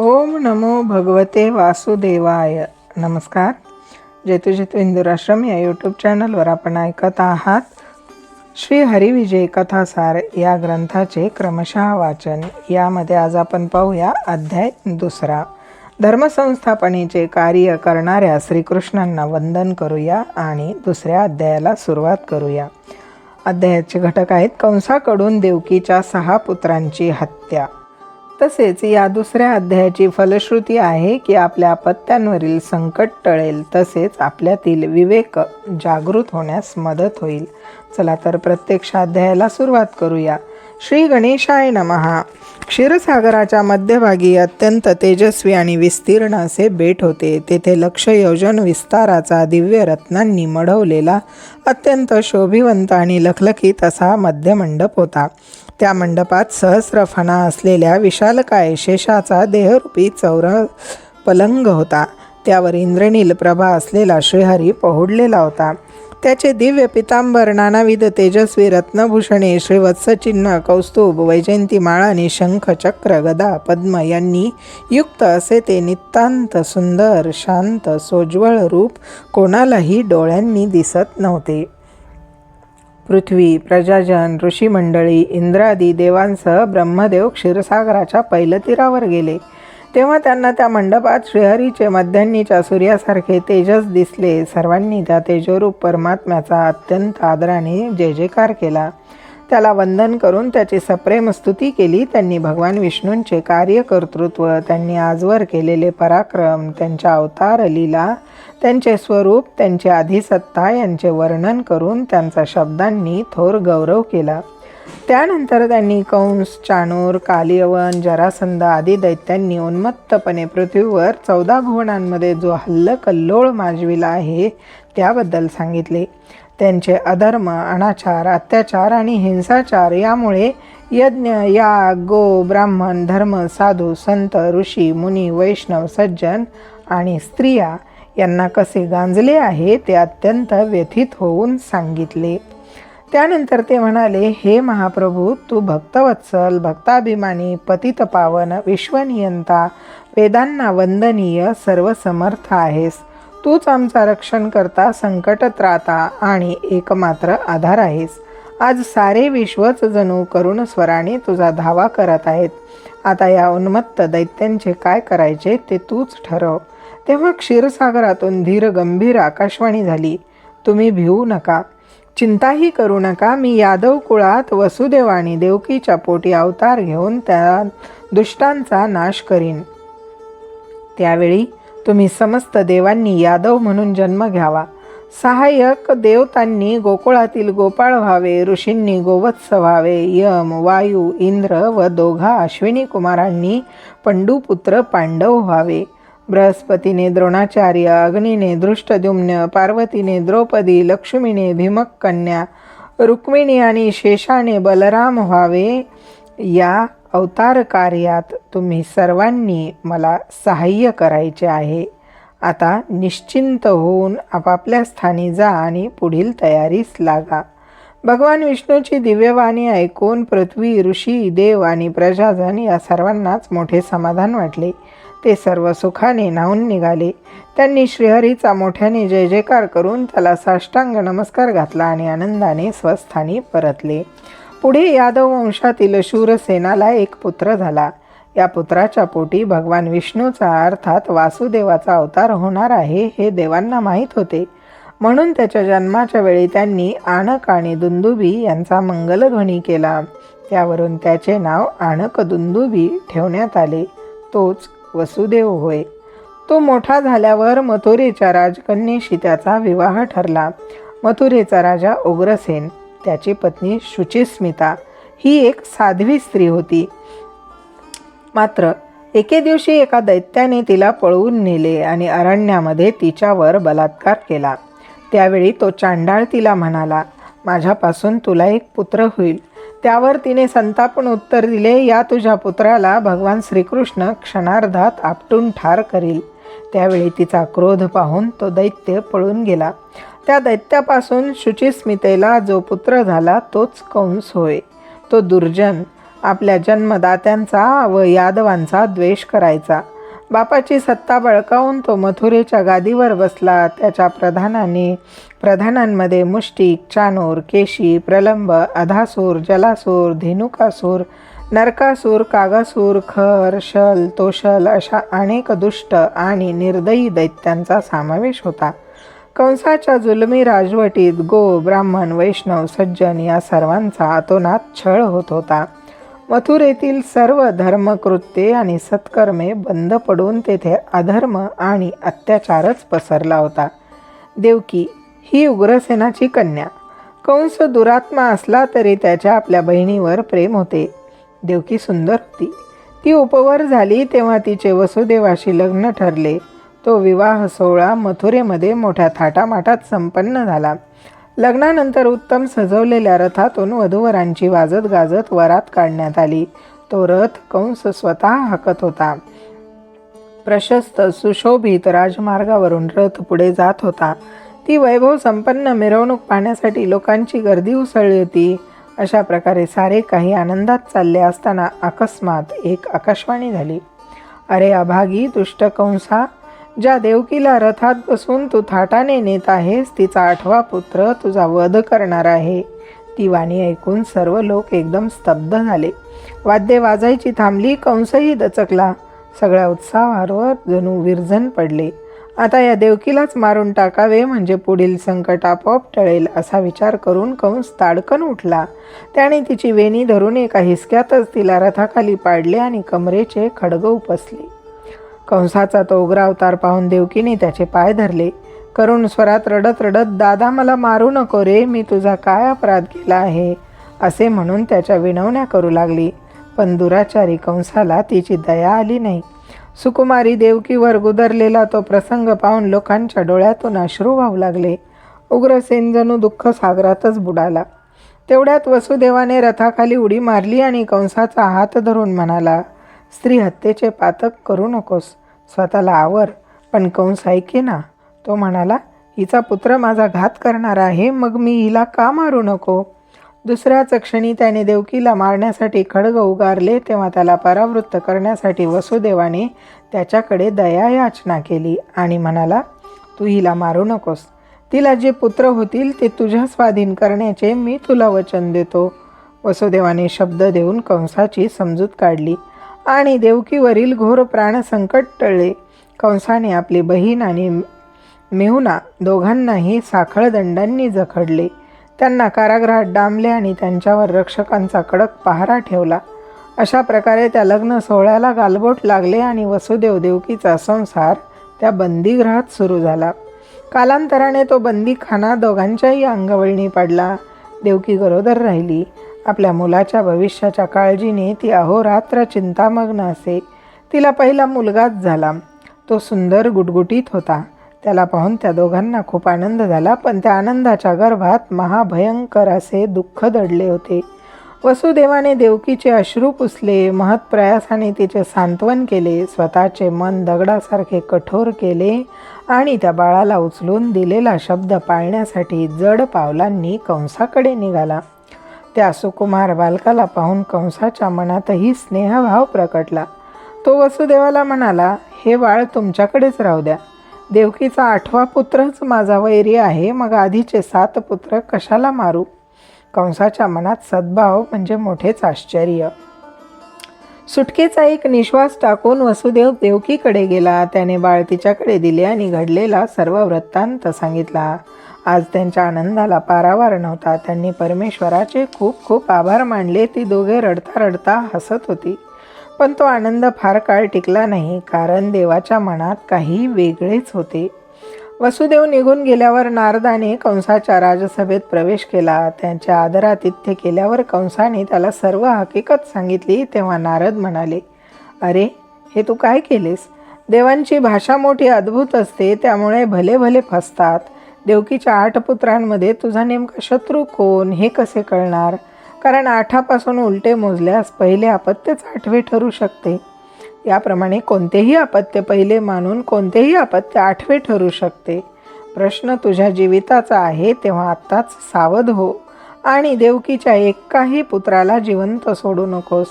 ओम नमो भगवते वासुदेवाय. नमस्कार. जेतू जेतू इंदुराश्रम या यूट्यूब चॅनलवर आपण ऐकत आहात. श्री हरिविजय कथासार या ग्रंथाचे क्रमशः वाचन. यामध्ये आज आपण पाहूया अध्याय दुसरा. धर्मसंस्थापनेचे कार्य करणाऱ्या श्रीकृष्णांना वंदन करूया आणि दुसऱ्या अध्यायाला सुरुवात करूया. अध्यायाचे घटक आहेत कंसाकडून देवकीच्या सहा पुत्रांची हत्या. तसेच या दुसऱ्या अध्यायाची फलश्रुती आहे की आपल्या अपत्यांवरील संकट टळेल तसेच आपल्यातील विवेक जागृत होण्यास मदत होईल. चला तर प्रत्यक्ष अध्यायाला सुरुवात करूया. श्री गणेशाय नमहा क्षीरसागराच्या मध्यभागी अत्यंत तेजस्वी आणि विस्तीर्ण असे बेट होते. तेथे लक्ष योजन विस्ताराचा दिव्य रत्नांनी मढवलेला अत्यंत शोभिवंत आणि लखलखीत असा मध्यमंडप होता. त्या मंडपात सहस्रफणा असलेल्या विशालकाय शेषाचा देहरूपी चौरा पलंग होता. त्यावर इंद्रनील प्रभा असलेला श्रीहरी पहुडलेला होता. त्याचे दिव्य पितांबर नानाविध तेजस्वी रत्नभूषणे श्रीवत्सचिन्ह कौस्तुभ वैजयंती आणि शंख चक्र गदा पद्म यांनी युक्त असे ते नितांत सुंदर शांत सोज्वळ रूप कोणालाही डोळ्यांनी दिसत नव्हते. पृथ्वी प्रजाजन ऋषीमंडळी इंद्रादी देवांसह ब्रह्मदेव क्षीरसागराच्या पैलतीरावर गेले. तेव्हा त्यांना त्या मंडपात श्रीहरीचे मध्यान्नीच्या सूर्यासारखे तेजस दिसले. सर्वांनी त्या तेजोरूप परमात्म्याचा अत्यंत आदराने जय जयकार केला. त्याला वंदन करून त्याची सप्रेम स्तुती केली. त्यांनी भगवान विष्णूंचे कार्यकर्तृत्व त्यांनी आजवर केलेले पराक्रम त्यांच्या अवतार लीला त्यांचे स्वरूप त्यांची आधिसत्ता यांचे वर्णन करून त्यांचा शब्दांनी थोर गौरव केला. त्यानंतर त्यांनी कंस चाणूर कालियवन जरासंध आदी दैत्यांनी उन्मत्तपणे पृथ्वीवर चौदा भुवनांमध्ये जो हल्ल कल्लोळ माजविला आहे त्याबद्दल सांगितले. त्यांचे अधर्म अनाचार अत्याचार आणि हिंसाचार यामुळे यज्ञ याग गो ब्राह्मण धर्म साधू संत ऋषी मुनी वैष्णव सज्जन आणि स्त्रिया यांना कसे गांजले आहे ते अत्यंत व्यथित होऊन सांगितले. त्यानंतर ते म्हणाले हे महाप्रभू तू भक्तवत्सल भक्ताभिमानी पतित पावन विश्वनियंता वेदांना वंदनीय सर्वसमर्थ आहेस. तूच आमचा रक्षण करता संकटत राहता आणि एकमात्र आधार आहेस. आज सारे विश्वच जणू करुण स्वराने तुझा धावा करत आहेत. आता या उन्मत्त दैत्यांचे काय करायचे ते तूच ठरव. तेव्हा क्षीरसागरातून धीर गंभीर आकाशवाणी झाली. तुम्ही भिवू नका. चिंताही करू नका. मी यादव कुळात वसुदेव आणि देवकीच्या पोटी अवतार घेऊन त्या दुष्टांचा नाश करीन. त्यावेळी तुम्ही समस्त देवांनी यादव म्हणून जन्म घ्यावा. सहाय्यक देवतांनी गोकुळातील गोपाळ व्हावे ऋषींनी गोवत्स व्हावे यम वायू इंद्र व दोघा अश्विनी कुमारांनी पंडुपुत्र पांडव व्हावे. बृहस्पतीने द्रोणाचार्य अग्नीने धृष्टद्युम्न पार्वतीने द्रौपदी लक्ष्मीने भीमक कन्या रुक्मिणी आणि शेषाने बलराम व्हावे. या अवतार कार्यात तुम्ही सर्वांनी मला सहाय्य करायचे आहे. आता निश्चिंत होऊन आपापल्या स्थानी जा आणि पुढील तयारीस लागा. भगवान विष्णूची दिव्यवाणी ऐकून पृथ्वी ऋषी देव आणि प्रजाजन या सर्वांनाच मोठे समाधान वाटले. ते सर्व सुखाने न्हावून निघाले. त्यांनी श्रीहरीचा मोठ्याने जय जयकार करून त्याला साष्टांग नमस्कार घातला आणि आनंदाने स्वस्थानी परतले. पुढे यादव वंशातील शूरसेनाला एक पुत्र झाला. या पुत्राच्या पोटी भगवान विष्णूचा अर्थात वासुदेवाचा अवतार होणार आहे हे देवांना माहीत होते. म्हणून त्याच्या जन्माच्या वेळी त्यांनी आणक आणि दुंदुबी यांचा मंगलध्वनी केला. त्यावरून त्याचे नाव आणक दुंदुबी ठेवण्यात आले. तोच वसुदेव होय. तो मोठा झाल्यावर मथुरेच्या राजकन्येशी त्याचा विवाह ठरला. मथुरेचा राजा उग्रसेन त्याची पत्नी शुचिस्मिता ही एक साध्वी स्त्री होती. मात्र एके दिवशी एका दैत्याने तिला पळवून नेले आणि अरण्यामध्ये तिच्यावर बलात्कार केला. त्यावेळी तो चांडाळ तिला म्हणाला माझ्यापासून तुला एक पुत्र होईल. त्यावर तिने संतापून उत्तर दिले या तुझ्या पुत्राला भगवान श्रीकृष्ण क्षणार्धात आपटून ठार करील. त्यावेळी तिचा क्रोध पाहून तो दैत्य पळून गेला. त्या दैत्यापासून शुचिस्मितेला जो पुत्र झाला तोच कंस होय. तो दुर्जन आपल्या जन्मदात्यांचा व यादवांचा द्वेष करायचा. बापाची सत्ता बळकावून तो मथुरेच्या गादीवर बसला. त्याच्या प्रधानाने प्रधानांमध्ये मुष्टिक चानूर केशी प्रलंब अधासूर जलासूर धेनुकासूर नरकासूर कागासूर खर शल तोशल अशा अनेक दुष्ट आणि निर्दयी दैत्यांचा समावेश होता. कंसाच्या जुलमी राजवटीत गो ब्राह्मण वैष्णव सज्जन या सर्वांचा अतोनात छळ होत होता. मथुरेतील सर्व धर्मकृत्ये आणि सत्कर्मे बंद पडून तेथे अधर्म आणि अत्याचारच पसरला होता. देवकी ही उग्रसेनाची कन्या. कंस दुरात्मा असला तरी त्याच्या आपल्या बहिणीवर प्रेम होते. देवकी सुंदर होती. ती उपवर झाली तेव्हा तिचे वसुदेवाशी लग्न ठरले. तो विवाह सोहळा मथुरेमध्ये मोठ्या थाटामाटात संपन्न झाला. लग्नानंतर उत्तम सजवलेल्या रथातून वधूवरांची वाजत गाजत वरात काढण्यात आली. तो रथ कंस स्वतः हाकत होता. प्रशस्त सुशोभित राजमार्गावरून रथ पुढे जात होता. ती वैभव संपन्न मिरवणूक पाहण्यासाठी लोकांची गर्दी उसळली होती. अशा प्रकारे सारे काही आनंदात चालले असताना अकस्मात एक आकाशवाणी झाली. अरे अभागी दुष्ट कंसा ज्या देवकीला रथात बसून तू थाटाने नेत आहेस तिचा आठवा पुत्र तुझा वध करणार आहे. ती वाणी ऐकून सर्व लोक एकदम स्तब्ध झाले. वाद्य वाजायची थांबली कंसही दचकला. सगळ्या उत्साहावर जणू विरजन पडले. आता या देवकीलाच मारून टाकावे म्हणजे पुढील संकट आपोआप टळेल असा विचार करून कंस ताडकन उठला. त्याने तिची वेणी धरून एका हिसक्यातच तिला रथाखाली पाडले आणि कमरेचे खडग उपसले. कंसाचा तो उग्र अवतार पाहून देवकीने त्याचे पाय धरले. करुण स्वरात रडत रडत दादा मला मारू नको रे मी तुझा काय अपराध केला आहे? असे म्हणून त्याच्या विनवण्या करू लागली. पण दुराचारी कंसाला तिची दया आली नाही. सुकुमारी देवकीवर गुदरलेला तो प्रसंग पाहून लोकांच्या डोळ्यातून अश्रू वाहू लागले. उग्रसेन जणू दुःख सागरातच बुडाला. तेवढ्यात वसुदेवाने रथाखाली उडी मारली आणि कंसाचा हात धरून म्हणाला स्त्री हत्येचे पातक करू नकोस स्वतःला आवर पण कंस ऐके ना. तो म्हणाला हिचा पुत्र माझा घात करणार आहे मग मी हिला का मारू नको? दुसऱ्याच क्षणी त्याने देवकीला मारण्यासाठी खडग उगारले तेव्हा त्याला परावृत्त करण्यासाठी वसुदेवाने त्याच्याकडे दया याचना केली आणि म्हणाला तू हिला मारू नकोस. तिला जे पुत्र होतील ते तुझ्या स्वाधीन करण्याचे मी तुला वचन देतो. वसुदेवाने शब्द देऊन कंसाची समजूत काढली आणि देवकीवरील घोर प्राणसंकट टळले. कंसाने आपली बहीण आणि मेहुना दोघांनाही साखळदंडांनी जखडले. त्यांना कारागृहात डांबले आणि त्यांच्यावर रक्षकांचा कडक पहारा ठेवला. अशा प्रकारे त्या लग्न सोहळ्याला गालबोट लागले आणि वसुदेव देवकीचा संसार त्या बंदीगृहात सुरू झाला. कालांतराने तो बंदीखाना दोघांच्याही अंगवळणी पडला. देवकी गरोदर राहिली. आपल्या मुलाच्या भविष्याच्या काळजीने ती अहोरात्र चिंतामग्न असे. तिला पहिला मुलगाच झाला. तो सुंदर गुटगुटीत होता. त्याला पाहून त्या दोघांना खूप आनंद झाला पण त्या आनंदाच्या गर्भात महाभयंकर असे दुःख दडले होते. वसुदेवाने देवकीचे अश्रू पुसले महत्प्रयासाने तिचे सांत्वन केले स्वतःचे मन दगडासारखे कठोर केले आणि त्या बाळाला उचलून दिलेला शब्द पाळण्यासाठी जड पावलांनी कंसाकडे निघाला. त्या सुकुमार बालकाला पाहून कंसाच्या मनातही स्नेहभाव प्रकटला. तो वसुदेवाला म्हणाला हे बाळ तुमच्याकडेच राहू द्या. देवकीचा आठवा पुत्रच माझा वैरी आहे. मग आधीचे सात पुत्र कशाला मारू? कंसाच्या मनात सद्भाव म्हणजे मोठेच आश्चर्य. सुटकेचा एक निश्वास टाकून वसुदेव देवकीकडे गेला. त्याने बाळ तिच्याकडे दिले आणि घडलेला सर्व वृत्तांत सांगितला. आज त्यांच्या आनंदाला पारावार नव्हता. त्यांनी परमेश्वराचे खूप खूप आभार मानले. ती दोघे रडता रडता हसत होती. पण तो आनंद फार काळ टिकला नाही कारण देवाच्या मनात काही वेगळेच होते. वसुदेव निघून गेल्यावर नारदाने कंसाच्या राजसभेत प्रवेश केला. त्यांच्या आदरातिथ्य केल्यावर कंसाने त्याला सर्व हकीकत सांगितली तेव्हा नारद म्हणाले अरे हे तू काय केलेस? देवांची भाषा मोठी अद्भुत असते त्यामुळे भले भले फसतात. देवकीच्या आठ पुत्रांमध्ये तुझा नेमका शत्रू कोण हे कसे कळणार? कारण आठापासून उलटे मोजल्यास पहिले अपत्यच आठवे ठरू शकते. याप्रमाणे कोणतेही अपत्य पहिले मानून कोणतेही अपत्य आठवे ठरू शकते. प्रश्न तुझ्या जीविताचा आहे तेव्हा आत्ताच सावध हो आणि देवकीच्या एकाही पुत्राला जिवंत सोडू नकोस.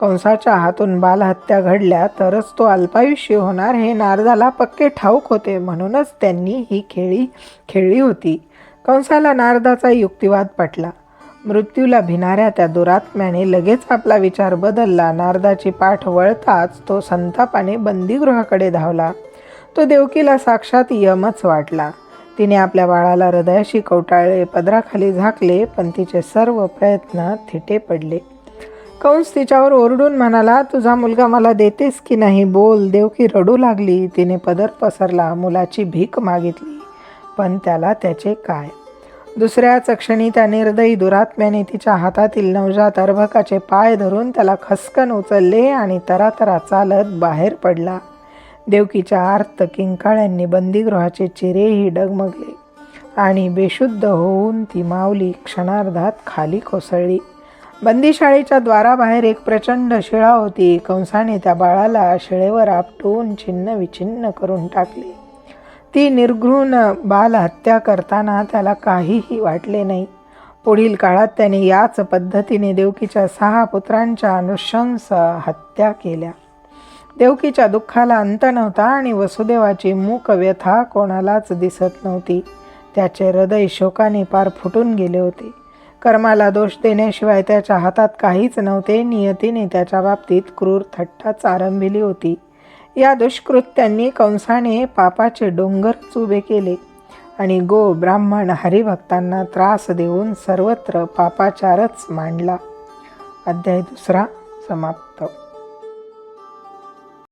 कंसाच्या हातून बालहत्या घडल्या तरच तो अल्पायुष्य होणार हे नारदाला पक्के ठाऊक होते. म्हणूनच त्यांनी ही खेळी खेळली होती. कंसाला नारदाचा युक्तिवाद पटला. मृत्यूला भिणाऱ्या त्या दुरात्म्याने लगेच आपला विचार बदलला. नारदाची पाठ वळताच तो संतापाने बंदीगृहाकडे धावला. तो देवकीला साक्षात यमच वाटला. तिने आपल्या बाळाला हृदयाशी कवटाळले पदराखाली झाकले पण तिचे सर्व प्रयत्न थिटे पडले. कंस तिच्यावर ओरडून म्हणाला तुझा मुलगा मला देतेस की नाही? बोल. देवकी रडू लागली. तिने पदर पसरला मुलाची भीक मागितली. पण त्याला त्याचे काय? दुसऱ्याच क्षणी त्या निर्दयी दुरात्म्याने तिच्या हातातील नवजात अर्भकाचे पाय धरून त्याला खसकन उचलले आणि तरातरा चालत बाहेर पडला. देवकीच्या आर्त किंकाळ्यांनी बंदीगृहाचे चिरेही डगमगले आणि बेशुद्ध होऊन ती माऊली क्षणार्धात खाली कोसळली. बंदीशाळेच्या द्वाराबाहेर एक प्रचंड शिळा होती. कंसाने त्या बाळाला शिळेवर आपटून छिन्न विछिन्न करून टाकले. ती निर्घृण बाल हत्या करताना त्याला काहीही वाटले नाही. पुढील काळात त्याने याच पद्धतीने देवकीच्या सहा पुत्रांच्या अनुशंस हत्या केल्या. देवकीच्या दुःखाला अंत नव्हता आणि वसुदेवाची मूक व्यथा कोणालाच दिसत नव्हती. त्याचे हृदय शोकाने पार फुटून गेले होते. कर्माला दोष देण्याशिवाय त्याच्या हातात काहीच नव्हते. नियतीने त्याच्या बाबतीत क्रूर थट्टाच आरंभिली होती. या दुष्कृत्यांनी कंसाने पापाचे डोंगरच उभे केले आणि गो ब्राह्मण हरिभक्तांना त्रास देऊन सर्वत्र पापाचारच मांडला. अध्याय दुसरा समाप्त.